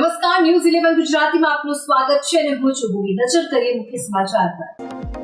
નમસ્કાર, news eleven ગુજરાતીમાં આપનું સ્વાગત છે અને હું છું ભૂમિ. નજર કરીએ મુખ્ય સમાચાર પર.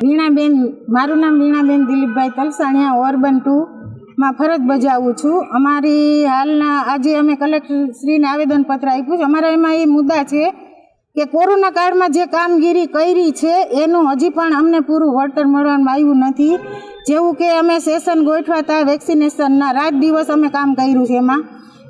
વીણાબેન, મારું નામ વીણાબેન દિલીપભાઈ તલસાણિયા, ઓર્બન ટુમાં ફરજ બજાવું છું. અમારી હાલના, આજે અમે કલેક્ટરશ્રીને આવેદનપત્ર આપ્યું છે. અમારા એમાં એ મુદ્દા છે કે કોરોના કાળમાં જે કામગીરી કરી છે, એનું હજી પણ અમને પૂરું વળતર મળવામાં આવ્યું નથી. જેવું કે અમે સેશન ગોઠવાતા, વેક્સિનેશનના રાત દિવસ અમે કામ કર્યું છે એમાં.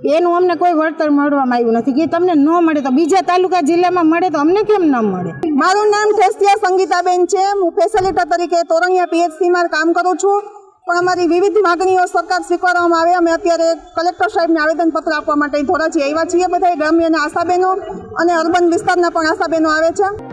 એનું અમને કોઈ વળતર મળવામાં આવ્યું નથી. કે તમને ન મળે તો બીજા તાલુકા જિલ્લામાં મળે તો અમને કેમ ન મળે? મારું નામ ઠેસિયા સંગીતાબેન છે. હું ફેસિલિટર તરીકે તોરણિયા પીએચસીમાં કામ કરું છું. પણ અમારી વિવિધ માગણીઓ સરકાર સ્વીકારવામાં આવે. અમે અત્યારે કલેક્ટર સાહેબને આવેદનપત્ર આપવા માટે ધોરાજી આવ્યા છીએ. બધા ગ્રામ્યના આશાબેનો અને અર્બન વિસ્તારના પણ આશાબેનો આવે છે.